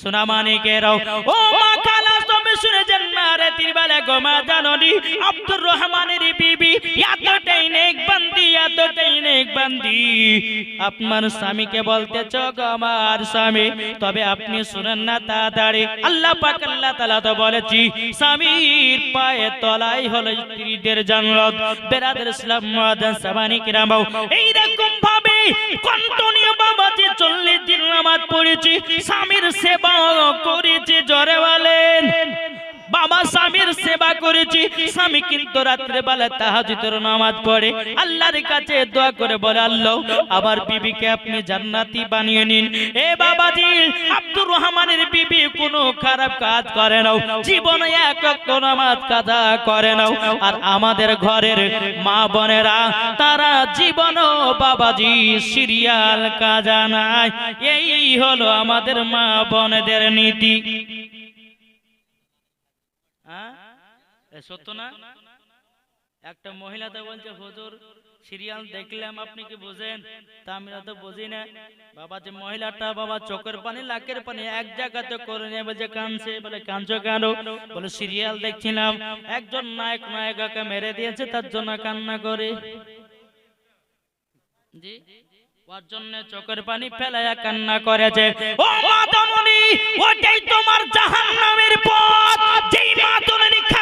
সোনা মানিকেরাও ও মা খালা তুমি শুনেছেন মা রাতির বেলা গো মা জাননি। আব্দুর রহমানের বিবি এতটাই নেক বান্দি এতটাই নেক বান্দি। আপনার স্বামীকে বলতেছ গো আমার স্বামী তবে আপনি শুনেন না তাড়াতাড়ি। আল্লাহ পাক আল্লাহ তাআলা তো বলেছি স্বামীর পায়ে তলাই হলো স্ত্রীদের জান্নাত। বেরাদের ইসলাম মুআদ্দান সাবানি কিরামাও এইরকম ভাবে কন্টিনিউ বাবা যে চল্লিশ দিন নামাজ পড়েছি স্বামীর সেবা করেছি জরে বলেন বাবা স্বামীর সেবা করেছি। স্বামী কিন্তু রাত্রে বেলা তাহাজুদের নামাজ পড়ে। আল্লাহর কাছে দোয়া করে বলে, আল্লাহ আবার বিবিকে আপনি জান্নাতি বানিয়ে নিন। এ বাবাজি, আব্দুর রহমানের বিবি কোনো খারাপ কাজ করে নাও। জীবনে এক নামাজ কাজা করে নাও। আর আমাদের ঘরের মা বোনেরা, তারা জীবনও বাবাজি সিরিয়াল কাজা নাই। এই হলো আমাদের মা বোনেদের নীতি। সত্য না? একটা মহিলা তো বলছে, হুজুর, সিরিয়াল দেখলাম, আপনি কি বুঝেন? তা আমরা তো বুঝি না। বাবা যে মহিলাটা, বাবা চোখের পানি, লাকের পানি এক জায়গাতে করে নিয়ে বলছে কানছে বলে কানছো কেন? বলে, সিরিয়াল দেখছিলাম। একজন নায়ক নায়িকাকে মেরে দিয়েছে, তার জন্য কান্না করে। জি? ওর জন্য চোখের পানি ফেলায়া কান্না করেছে। ও মাতমণি, ওটাই তোমার জাহান্নামের পথ। যেই মাতমণি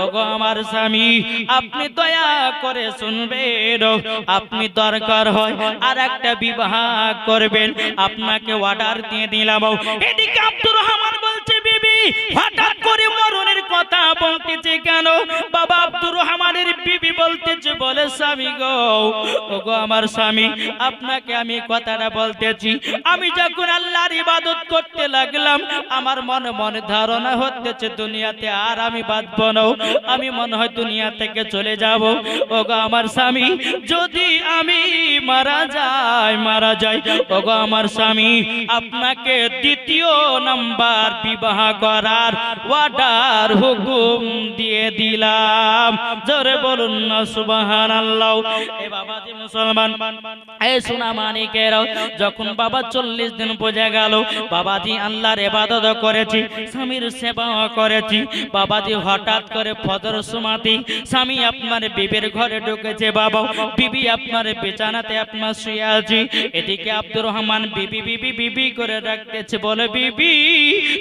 ও গো আমার স্বামী, আপনি দয়া করে শুনবেন। আপনি দরকার হয় আর একটা বিবাহ করবেন। আপনাকে অর্ডার দিয়ে দিলাম। এদিকে আব্দুর রহমান বলছে, বিবি, হঠাৎ করে মরণের কথা বলতেছে কেন? বাবা আব্দুর রহমানের বিবি বলতেছে, বলে, স্বামী গো ও গো আমার স্বামী, আপনাকে আমি কথাটা বলতেছি। আমি যখন আল্লাহর ইবাদত করতে লাগলাম, আমার মনে মনে ধারণা হতেছে, দুনিয়াতে আর আমি বাঁচব না। আমি মনে হয় দুনিয়া থেকে চলে যাব। ও গো আমার স্বামী, যদি আমি মারা যাই মারা যাই ও গো আমার স্বামী, আপনাকে দ্বিতীয় নাম্বার বিবাহ করার ওয়ার্ডার হুকুম দিয়ে দিলাম। জোরে বলুন না, সুবহানাল্লাহ। এ বাবাজি মুসলমান এই সোনা মানিকেরাও যখন বাবা চল্লিশ দিন বোঝা গেল, বাবাজি আল্লাহর এবাদত করেছি, স্বামীর সেবা করেছি, বাবাজি হঠাৎ করে ফজর সুমাতি স্বামী আপনার বিবির ঘরে ঢুকেছে, বাবা, বিবি আপনার বিছানাতে আপনার শুয়ে আছি, এদিকে আব্দুর রহমান বিবি বিবি বিবি করে রাখতেছে বলে, বিবি,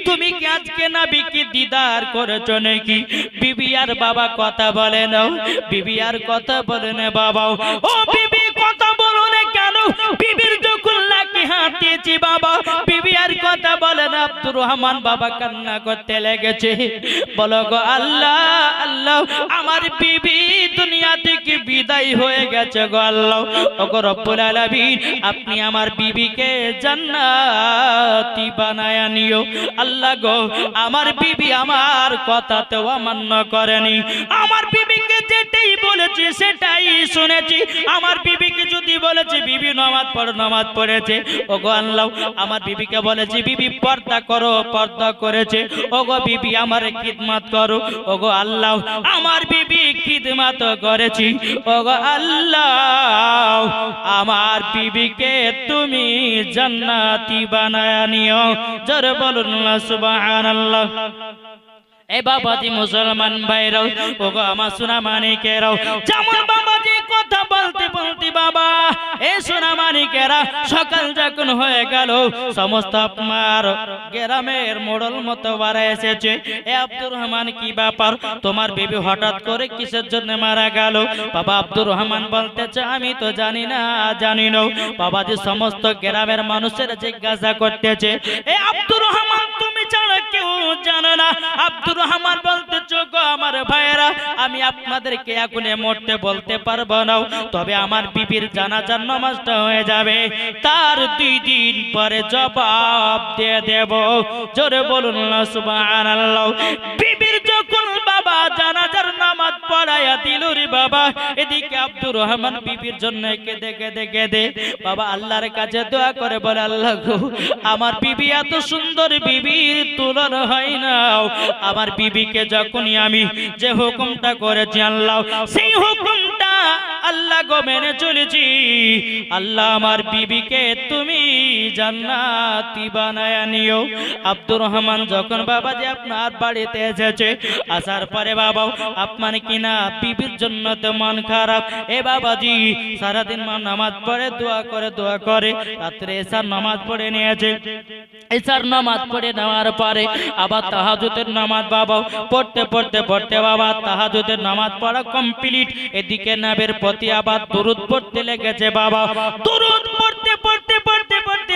তুমি কি আজকে না বিকি দিদার করেছ? নাকি বিবি আর বাবা কথা বলে নাও? বিবি আর কথা বলে না বাবাও। ও বিবি, কথা বলো না কেন? বিবির যখন নাকি হাঁটিয়েছি বাবা, বিবি আর কথা বলে না। আব্দুর রহমান বাবা কান্না করতে লেগেছে। বলো গো, আল্লাহ আল্লাহ, আমার বিবি বিদায় হয়ে গেছে গো আল্লাহ। ও গো রব্বুল আলামিন, আপনি আমার বিবিকে জান্নাতি বানায়া নিও। আল্লাহ গো, আমার বিবি আমার কথাতেও অমান্য করেনি। আমার যেটাই বলেছি, সেটাই শুনেছি। আমার বিবিকে যদি বলেছি, বিবি নামাজ পড়ো, নামাজ পড়েছে। ও গো আল্লাহ, আমার বিবিকে বলেছি, বিবি, পর্দা করো, পর্দা করেছে। ও গো বিবি, আমার খিদমাত করো। ও গো আল্লাহ, আমার বিবি খিদমাত করেছি। ও গো আল্লাহ, আমার বিবিকে তুমি জান্নাতি বানায় নিও জোরে বলুন সুবহানাল্লাহ। এ বাবাজি মুসলমান ভাইরাও গো আমার সোনা মানিকেরাও যেমন বাবাজি কথা বলতে বলতে বাবা, এ সোনা মানিকেরা সকাল যখন হয়ে গেল, সমস্ত আপনার গ্রামের মোড়ল মতো বাড়া এসেছে, এ আব্দুর রহমান কি ব্যাপার? তোমার বেবি হঠাৎ করে কিসের জন্য মারা গেল? বাবা আব্দুর রহমান বলতেছে, আমি তো জানি না জানি না। বাবাজি সমস্ত গ্রামের মানুষের জিজ্ঞাসা করতেছে, এ আব্দুর রহমান জানে না। আব্দুর রহমান বলতে, চোখ আমার আমি আপনাদেরকে এখনই মরতে বলতে পারব না। তবে আমার বিবির জানাজার নামাজটা হয়ে যাবে। তার দুই দিন পরে জবাব দিয়ে দেব। জোরে বলুন সুবহানাল্লাহ। বিবির যখন বাবা, জানাজার নামাজ পড়াইয়া দিল রে বাবা। এদিকে আব্দুর রহমান বিবির জন্য কেঁদে কেঁদে কেঁদে। বাবা, আল্লাহর কাছে দোয়া করে বলে, আল্লাহ গো, আমার বিবি এত সুন্দর বিবির তুলনা হয় না। আমার বিবিকে যখনই আমি যে হুকুমটা করেছি, আল্লাহ, সেই হুকুমটা আল্লাহ গো মেনে চলেছি। আল্লাহ, আমার বিবিকে তুমি জান্নাতি বানায় নিও। আব্দুর রহমান যখন বাবা যে আপনার বাড়িতে এসেছে, আসার পরে বাবা আপনার কিনা বিবির জন্য তো মন খারাপ। এ বাবাজি, সারাদিন মা নামাজ পড়ে, দোয়া করে দোয়া করে। রাত্রে এসার নামাজ পড়ে নিয়েছে। এসার নামাজ পড়ে নেওয়ার পরে আবার তাহাজুদের নামাজ বাবা পড়তে পড়তে পড়তে বাবা তাহাজুদের নামাজ পড়া কমপ্লিট। এদিকে নাবের প্রতি আবার দুরুদ পড়তে লেগেছে বাবা দুরুদ পড়তে পড়তে পড়তে পড়তে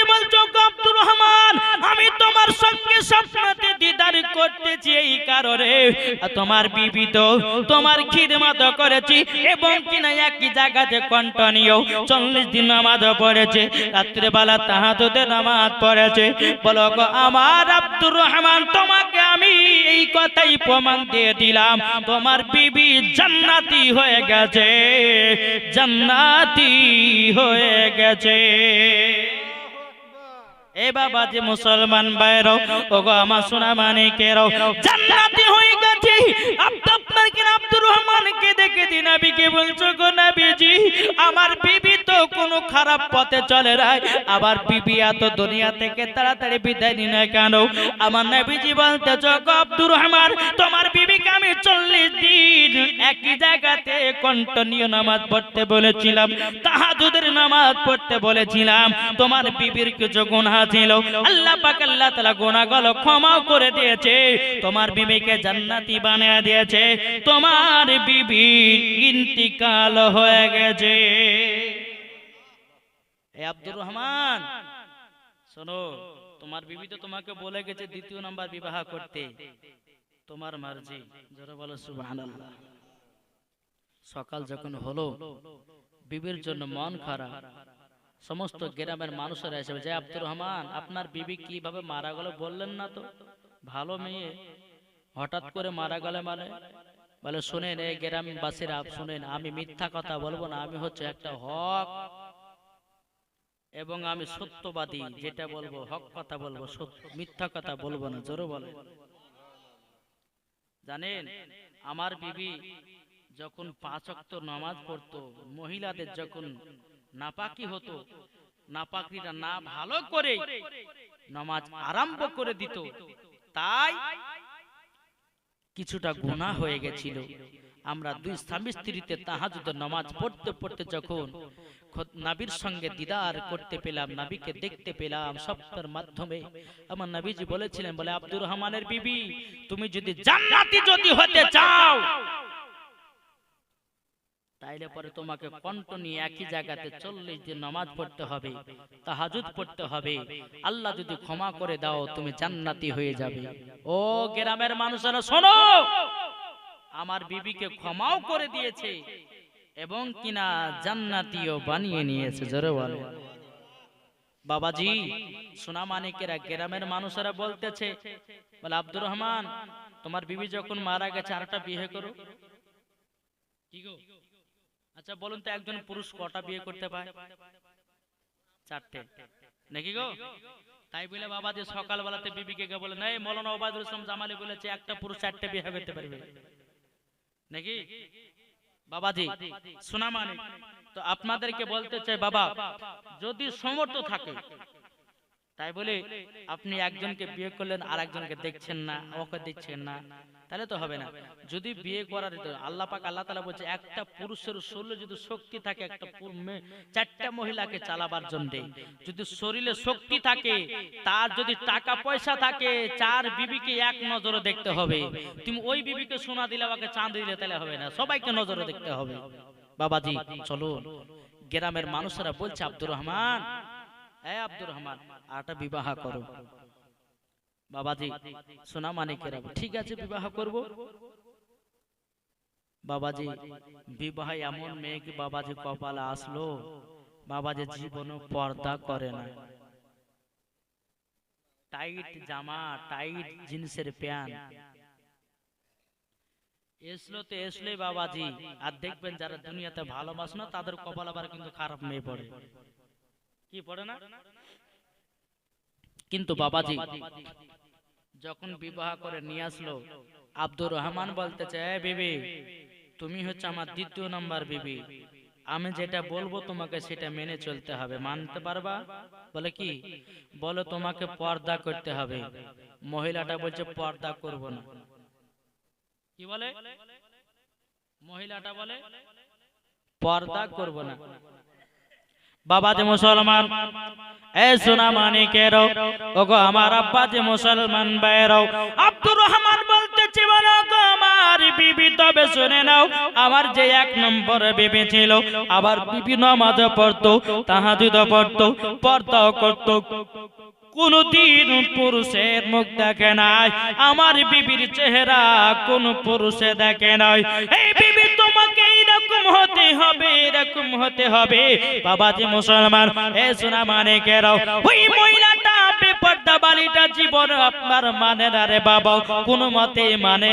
আমি তোমার সঙ্গে স্বপ্নতে দিদার করতেছি এই কারণে। তোমার বিবি তো তোমার খিদমত করেছি এবং কিনা একই জায়গাতে কন্টিনিউ চল্লিশ দিন নামাজ পড়েছে, রাত্রেবেলা তাহাজুদের নামাজ পড়েছে। বলো আমার আব্দুর রহমান, তোমাকে আমি এই কথাই প্রমাণ দিয়ে দিলাম, তোমার বিবি জান্নাতি হয়ে গেছে, জান্নাতি হয়ে গেছে। মুসলমান বাইরও ওগো আমার সোনা আব্দ আপনার কিনা আব্দুর রহমানকে দেখে দিন নবীকে বলছো গো নাবিজি, আমার বিবি তো কোনো খারাপ পথে চলে না আবার বিবি এত দুনিয়া থেকে তাড়াতাড়ি বিদায় নি না কেন? আমার নবীজি বলতেছো গো আব্দুর রহমান, তোমার বিবিকে আমি চল্লিশ দিন একই জায়গাতে কন্টিনিউ নামাজ পড়তে বলেছিলাম, তাহাজুদের নামাজ পড়তে বলেছিলাম, তোমার বিবির কিছু গুনাহ ছিল। আল্লাহ পাক, আল্লাহ তাআলা গুনাহগুলো ক্ষমা করে দিয়েছে, তোমার বিবিকে জান্নাতি বানিয়ে দিয়েছে, তোমার বিবি ইন্তিকাল হয়ে গেছে। আব্দুর রহমান। শোনো তোমার বিবি তো তোমাকে বলে গেছে দ্বিতীয় নাম্বার বিবাহ করতে। তোমার মার্জি। জোরে বলো সুবহানাল্লাহ। সকাল যখন হলো বিবির জন্য মন খারাপ। সমস্ত গ্রামের মানুষেরা এসে যে আব্দুর রহমান আপনার বিবি কীভাবে মারা গেল বললেন না তো? ভালো মেয়ে। হঠাৎ করে মারা গেলে মানে? বলে শুনেন এই গ্রামবাসীরা শুনেন আমি মিথ্যা কথা বলব না আমি হচ্ছে একটা হক। এবং আমি সত্যবাদী, যেটা বলব, হক কথা বলব মিথ্যা কথা বলব না, জোরে বলে জানেন, আমার বিবি যখন পাঁচ অক্ত নামাজ পড়তো, মহিলাদের যখন নাপাকি হতো নাপাকিরা না ভালো করে নামাজ আরম্ভ করে দিত, তাই কিছুটা গুনাহ হয়ে গেছিল। আমরা দুই স্বামী স্ত্রীতে তাহাজুদের নামাজ পড়তে পড়তে যখন নাবির সঙ্গে দিদার করতে পেলাম নাবিকে দেখতে পেলাম স্বপ্নের মাধ্যমে। আমার নবীজি বলেছিলেন বলে আব্দুর রহমানের বিবি তুমি যদি জান্নাতি যদি হতে চাও। তাইলে পরে তোমাকে কণ্ঠ নিয়ে একই জায়গাতে চল্লিশ দিন নামাজ পড়তে হবে। তাহাজুদ পড়তে হবে। আল্লাহ যদি ক্ষমা করে দাও তুমি জান্নাতি হয়ে যাবে। ও গ্রামের মানুষেরা শোনো! আমার বিবিকে ক্ষমাও করে দিয়েছে এবং কিনা জান্নাতিও বানিয়ে নিয়েছে, জোরে বলে বাবাজি সোনা মানিকেরা গ্রামের মানুষেরা বলতেছে, বলে, আব্দুর রহমান, তোমার বিবি যখন মারা গেছে, আরেকটা বিয়ে করো। কি গো? আচ্ছা বলুন তো, একজন পুরুষ কটা বিয়ে করতে পারে চারটে। নাকি গো? তাই বলে বাবা যে সকালবেলাতে বিবিকে বলে নাই মৌলানা ওবায়দুল ইসলাম জামালি বলেছে, একটা পুরুষ চারটে বিয়ে করতে পারবে। নাকি? বাবাজি সোনা মানে তো আপনাদেরকে বলতে চাই বাবা যদি সমর্থ থাকে তাই বলে আপনি একজনকে বিয়ে করলেন আর একজনকে দেখছেন না ওকে দেখছেন না। তাহলে তো হবে না। যদি বিয়ে করার আল্লাহ পাক আল্লাহ তাআলা বলছে একটা পুরুষের শরীরে যদি শক্তি থাকে একটা চারটা মহিলাকে চালাবার জন্য। যদি শরীরে শক্তি থাকে তার যদি টাকা পয়সা থাকে চার বিবিকে এক নজরে দেখতে হবে। তুমি ওই বিবিকে সোনা দিলে ওকে চাঁদ দিলে তাহলে হবে না। সবাইকে নজরে দেখতে হবে। বাবাজি চলো গ্রামের মানুষেরা বলছে আব্দুর রহমান এ আব্দুর রহমান আটা বিবাহ করো। বাবাজি সোনা মানিকেরা ঠিক আছে বিবাহ করব। বাবাজি বিবাহ এমন মেয়ে কি বাবাজি কপালে আসলো। বাবাজি জীবনে পর্দা করে না। টাইট জামা টাইট জিন্সের প্যান্ট। এসলো তো এসলেই বাবাজি। আর দেখবেন যারা দুনিয়াতে ভালোবাসে না তাদের কপাল আবার কিন্তু খারাপ মেয়ে পড়ে। কি পড়ে না? কিন্তু বাবাজি যখন বিবাহ করে নিয়ে আসলো আব্দুর রহমান বলতে "এ বিবি তুমি হচ্ছে আমার দ্বিতীয় নাম্বার বিবি। আমি যেটা বলব তোমাকে সেটা মেনে চলতে হবে। মানতে পারবা? বলে কি? বলে তোমাকে পর্দা করতে হবে। মহিলাটা বলছে পর্দা করব না। কি বলে মহিলাটা বলে পর্দা করব না। বাবা যে মুসলমান, এ সোনা মানিকেরও ওগো আমার আব্বা যে মুসলমান বাইরও আব্দুর রহমান বলতেছে, বলো গো আমার বিবি, তবে শুনে নাও, আমার যে এক নম্বর বিবি ছিল, আবার বিবি নামাজ পড়তো তাহাজুদ পড়তো, পর্দাও করতো। কোনদিন পুরুষের মুখ দেখে নাই, আমার বিবির চেহারা কোন পুরুষে দেখে নাই। এই হবে, এরকম হতে হবে। বাবাজি মুসলমান এ সোনা মানে কেরাও, ওই মহিলাটা আপনার মানে বাবা মানে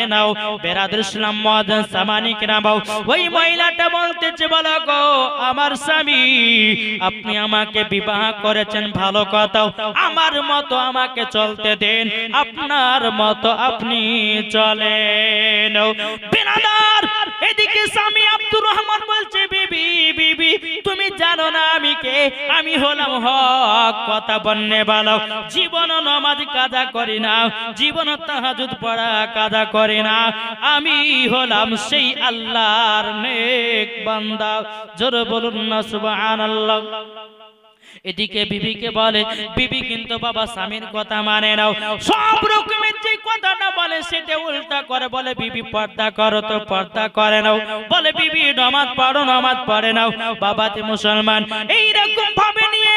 ওই মহিলাটা আপনি আমাকে বিবাহ করেছেন, ভালো কথা, আমার মতো আমাকে চলতে দেন, আপনার মতো আপনি চলেন। বেনাদার এদিকে স্বামী আব্দুর রহমান বলছে, বিবি বিবি, তুমি জানো না আমি কে? আমি হলাম হক, কথা বন্যে ভালো। জীবন নমাজ কাজা করি না জীবন তাহাজুদ পড়া কাজা করি না। আমি হলাম সেই আল্লাহর নেক বান্দা। জোর বলুন না, সুবহানাল্লাহ। এদিকে বিবিকে বলে বিবি কিন্তু বাবা স্বামীর কথা মানে নাও। সব রকমের যে কথাটা বলে সেটা উল্টা করে বলে বিবি পর্দা করো তো পর্দা করে নাও। বলে বিবি নামাজ পড়ো নমাজ পড়ে নাও। বাবা বাবাতে মুসলমান। এই রকম ভাবে নিয়ে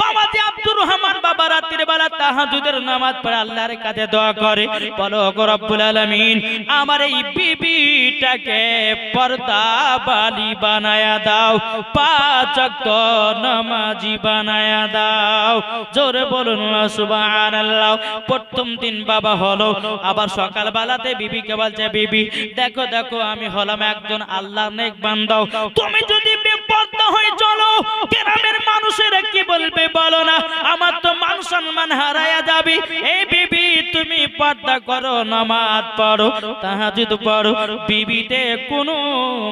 বাবাতে আব্দুর রহমান বাবা রাত্রির বেলা তাহাজুদের নামাজ পড়ে আল্লাহর কাছে দোয়া করে। বলো রব্বুল আলামিন, আমার এই বিবিটাকে পর্দা বালি বানায়া দাও নামাজি বানায়া দাও। জোরে বলুন সুবহানাল্লাহ। প্রথম দিন বাবা হলো, আবার সকাল বেলাতে বিবিকে বলছে, বিবি, দেখো দেখো, আমি হলাম একজন আল্লাহর নেক বান্দা। তুমি যদি বেপর্দা হয়ে চলো, গ্রামের মানুষেরা কি বলবে, বলো না, আমার তো মান সম্মান হারায়া যাবে। এই বিবি, তুমি পর্দা করো, নামাজ পড়ো, তাহাজুদ পড়ো। বিবিতে কোনো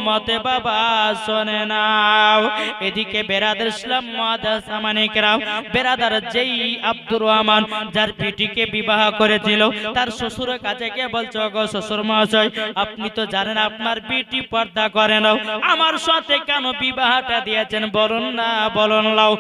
মতে বাবা শোনে নাও এদিকে বেরাদার ইসলাম মাদাস আমানিকরাম বেরাদার যেই আব্দুর রহমান যার পিটিকে বিবাহ করেছিল, তার শ্বশুরের কাছে গিয়ে বলছো গো শ্বশুর মহাশয়, আপনি তো জানেন আপনার পিটি পর্দা করে নাও। আমার সাথে কেন বিবাহটা দিয়েছেন? বলুন না, বলুন লাও।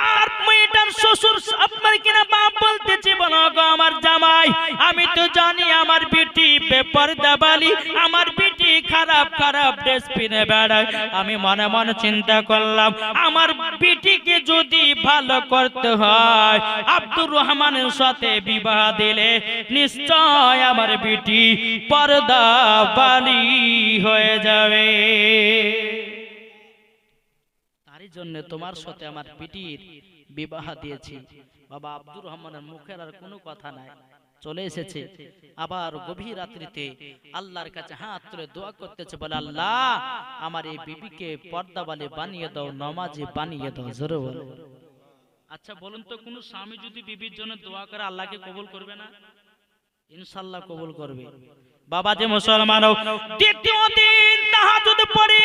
তার মেয়েটার শ্বশুর আপনার কিনা বাপ বলতেছে বলো আমার জামাই। আমি তো জানি আমার বিটি বেপর্দা বালি আমার বিটি খারাপ খারাপ ড্রেস পিনে বেড়ায়। আমি মনে মনে চিন্তা করলাম, আমার বিটিকে যদি ভালো করতে হয়, আব্দুর রহমানের সাথে বিবাহ দিলে নিশ্চয় আমার বিটি পর্দা বালি হয়ে যাবে। জন্য তোমার সাথে আমার পিটির বিবাহ দিয়েছি। বাবা আব্দুর রহমানের মুখের আর কোনো কথা নাই। চলে এসেছে। আবার গভীর রাত্রিতে আল্লাহর কাছে হাত তুলে দোয়া করতেছে, বলে, আল্লাহ, আমার এই বিবিকে পর্দা বালে বানিয়ে দাও, নমাজে বানিয়ে দাও, জোরে বলো। আচ্ছা বলুন তো, কোন স্বামী যদি বিবির জন্য দোয়া করে, আল্লাহকে কবুল করবে না? ইনশাল্লাহ কবুল করবে। বাবা যে মুসলমান দ্বিতীয় দিন তাহাজুদ পড়ি।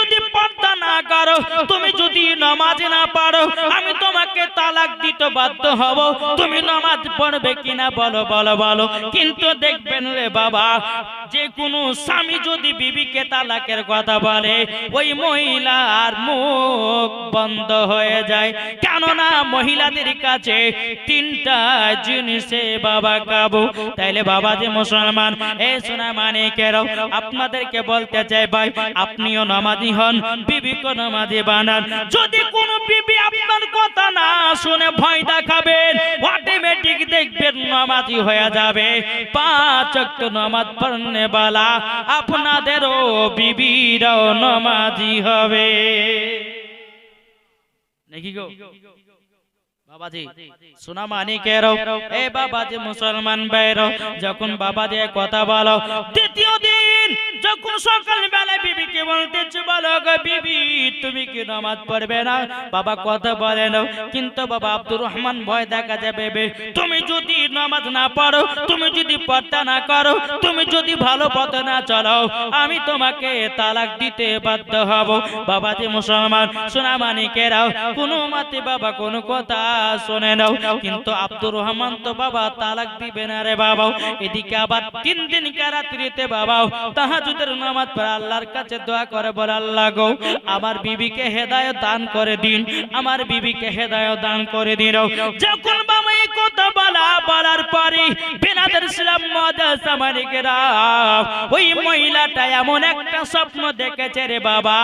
করো, তুমি যদি নামাজ না পারো আমি তোমাকে তালাক দিতে বাধ্য হব। তুমি পড়বে কিনা বলো বলো বলো। কিন্তু দেখবেন রে বাবা, যে কোনো স্বামী যদি বিবিকে তালাকের কথা বলে, ওই মহিলার মুখ বন্ধ হয়ে যায়। কেননা মহিলাদের কাছে তিনটা জিনিসে বাবা কাবু। তাইলে বাবা যে মুসলমান, এ সোনা মানে আপনাদেরকে বলতে চাই ভাই, আপনিও নামাজি হন বিবিকে নামাজি বানান। যদি কোনো বিবি আপনার কথা না শুনে ভয় দেখাবেন অটোমেটিক দেখবেন নামাজি হয়ে যাবে। পাঁচ ওয়াক্ত নামাজ পড়নে বালা, আপনাদেরও বিবিরাও নামাজি হবে। নাকি গো? বাবাজি, সোনা এ বাবাজি মুসলমান বাইরও যখন বাবাজি কথা বলো, দ্বিতীয় দিন, যখন সকালবেলা বিবিকে বলতেছে, বলো গো বিবি, তুমি কি নামাজ পড়বে না? বাবা কথা বলে না কিন্তু বাবা আব্দুর রহমান ভয় দেখা যাবে তুমি যদি নামাজ না পড়ো, তুমি যদি পর্দা না করো, তুমি যদি ভালো পথে না চলো, আমি তোমাকে তালাক দিতে বাধ্য হব। বাবাজি মুসলমান, সোনা মানিকেরাও কোনো মতে বাবা কোনো কথা শোনে নাও। কিন্তু আব্দুর রহমান তো বাবা তালাক দিবে না রে বাবা এদিকে আবার তিন দিন রাত্রিতে বাবা তাহাজুদের নামাজ পড়ে আল্লাহর কাছে দোয়া করে বলে আল্লাহ গো আমার বিবিকে হেদায়ত দান করে দিন আমার বিবিকে হেদায়ত দান করে দিন। যখন এই কথা বলা, বলার পরে বেনাদের ইসলাম মাদ্রাসা ওই মহিলাটা এমন একটা স্বপ্ন দেখেছে রে বাবা,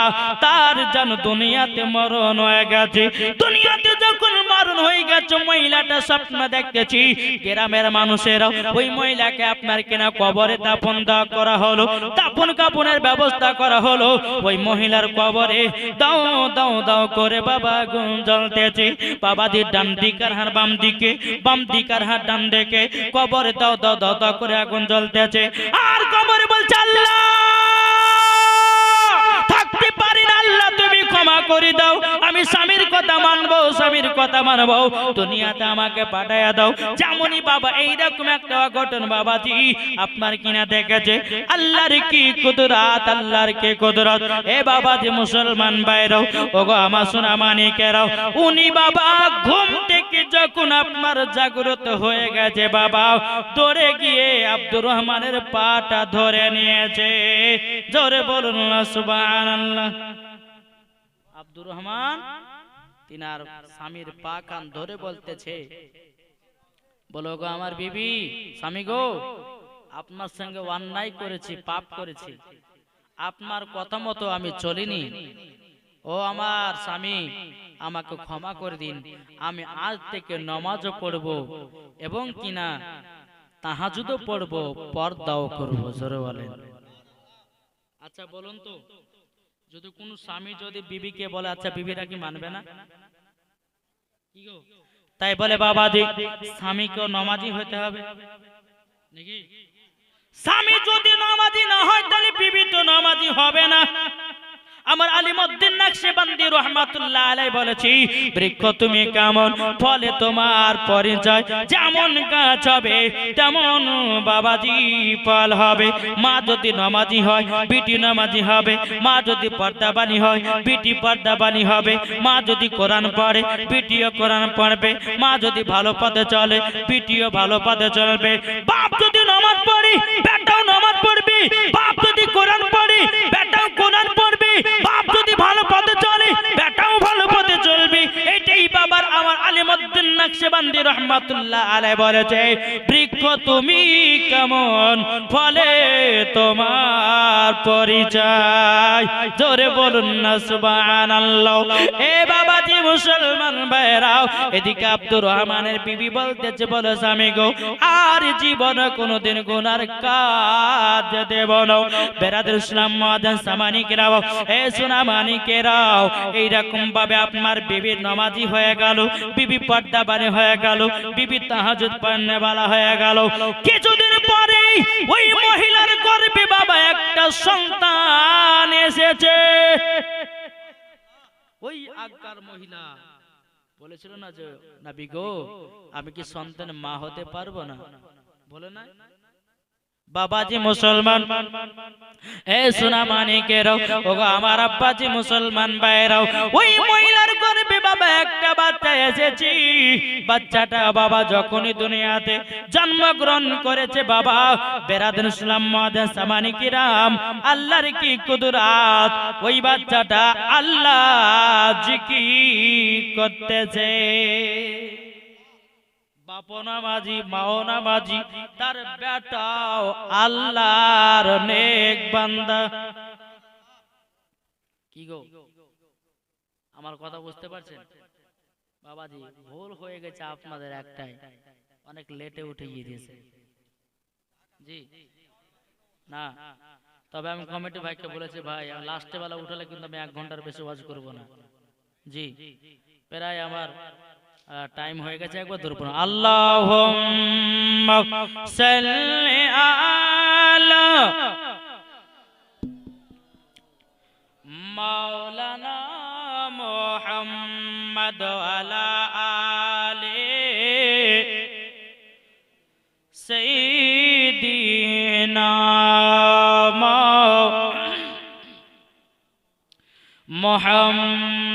তার যেন দুনিয়াতে মরণ হয়ে গেছে। দুনিয়াতে যখন মরণ হয়ে গেছে, মহিলাটা স্বপ্ন দেখতেছি, গ্রামের মানুষেরা, ওই মহিলাকে আপনার কিনা কবরে দাপন দেওয়া করা হলো দাপন কাপনের ব্যবস্থা করা হলো, ওই মহিলার কবরে দাও দাও দাও করে বাবা গুন জ্বলতেছে বাবাজি ডান দিকার হার বাম দিকে বাম দিক আর হাত ডান দিকে, কবরে দাও দাও দাও দাও করে আগুন জ্বলতেছে। আর কবরে বলছে, আল্লাহ! থাকতে পারি না, আল্লাহ, তুমি ক্ষমা করে দাও। আমি স্বামীর কথা মানবো, স্বামীর কথা মানবো। দুনিয়াতে আমাকে পাঠাইয়া দাও। যেমনই বাবা, এইরকম একটা অঘটন, বাবাজি, আপনার কিনা দেখেছে? আল্লাহর কি কুদরাত, আল্লাহর কি কুদরত? এ বাবাজি, মুসলমান বাইরেও ওগো আমার সোনা মানিকেরাও উনি বাবা ঘুম থেকে যখন আপনার জাগ্রত হয়ে গেছে, বাবা, দৌড়ে গিয়ে আব্দুর রহমানের পাটা ধরে নিয়েছে। জোরে বলুন সুবহানাল্লাহ। আব্দুর রহমান, তিনার স্বামীর পা কান ধরে বলতেছে, বলো গো আমার বিবি, স্বামী গো, আপনার সঙ্গে অন্যায় করেছি, পাপ করেছি, আপনার কথা মতো আমি চলিনি। ও আমার স্বামী, আমাকে ক্ষমা করে দিন, আমি আজ থেকে নমাজও পড়ব এবং কিনা তাহাজুদও পড়ব, পর্দাও করব, জোরে বলেন। আচ্ছা বলুন তো যদি কোন স্বামী যদি বিবিকে বলে আচ্ছা বিবিরা কি মানবে না? কি গো? তাই বলে বাবা দি স্বামীকে নমাজি হতে হবে। নাকি? স্বামী যদি নামাজি না হয়, তাহলে বিবি তো নামাজি হবে না। আমার আলিমউদ্দিন নকশবন্দি রহমাতুল্লাহ আলাই বলেছি, বৃক্ষ তুমি কেমন? ফলে তোমার পরিচয় যেমন গাছ হবে, তেমন বাবাজি ফল হবে। মা যদি নামাজি হয়, বিটি নামাজি হবে। মা যদি পর্দাবানি হয়, বিটি পর্দাবানি হবে। মা যদি কোরআন পড়ে, বিটিও কোরআন পড়বে। মা যদি ভালো পথে চলে, বিটিও ভালো পথে চলবে। বাপ যদি নামাজ পড়ে, বেটাও নামাজ পড়বে। বাপ যদি কোরআন পড়ে, বেটাও কোরআন পড়বে। রহমাতুল্লাহ আলাই বলেছে বৃক্ষ তুমি কেমন? ফলে তোমার পরিচয়। জোরে বলুন না, সুবহানাল্লাহ। এ বাবাজি মুসলমান ভাইরাও, এদিকে আব্দুর রহমানের বিবি বলতেছে, বলো স্বামী গো, আর জীবনে কোনোদিন গুনার কাজ দেব না। বেরাদের ইসলাম মাদান সামানিকেরাও, এ সোনা মানিকেরাও এইরকম ভাবে আপনার বিবির নামাজি হয়ে গেল, বিবি পর্দা বানি হয়ে গেল, বিবি তাহাজুদ পান্নেওয়ালা হয়ে গেল। কিছুদিন সন্তান এসেছে। ওই আজ্ঞার মহিলা বলেছিল না যে নাবি গো আমি কি সন্তান মা হতে পারব না? বলে না বাবাজি মুসলমান। এ সোনা মানিকেরাও ওগো আমার আব্বাজি মুসলমান ভাইরাও। ওই মহিলার গর্ভে বাবা একটা বাচ্চা এসেছি। বাচ্চাটা বাবা যখনই দুনিয়াতে জন্মগ্রহণ করেছে বাবা, বেরাদিন ইসলাম মহাদেশ সামানিকিরাম আল্লাহর কি কুদরাত? ওই বাচ্চাটা আল্লাহ জিকি করতেছে? বাপও নামাজি মাও নামাজি তার বেটাও আল্লাহর নেক বান্দা। কি গো? আমার কথা বুঝতে পারছেন? বাবাজি, ভুল হয়ে গেছে আপনাদের একটাই। অনেক লেটে উঠে গিয়ে দিয়েছে। জি। না। তবে আমি কমিটি ভাইকে বলেছি, ভাই লাস্টে বেলা উঠালে কিন্তু আমি এক ঘণ্টার বেশি ওয়াজ করব না। জি। প্রায় আমার টাইম হয়ে গেছে একবার ধরবো না আল্লাহ আলা মাওলানা মোহাম্মদ আলা আলে সৈদিনা মোহাম্মদ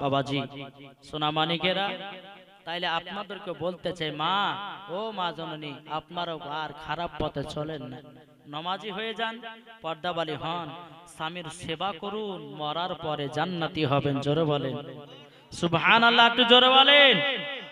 বাবাজি, সোনা মানিকেরা, তাইলে আপনাদেরকে বলতে চাই, মা, ও মা জননী আপনারও আর খারাপ পথে চলেন না। নমাজি হয়ে যান, পর্দাবালি হন, স্বামীর সেবা করুন, মরার পরে জান্নাতি হবেন, জোরে বলেন। সুবহানাল্লাহ, একটু জোরে বলেন।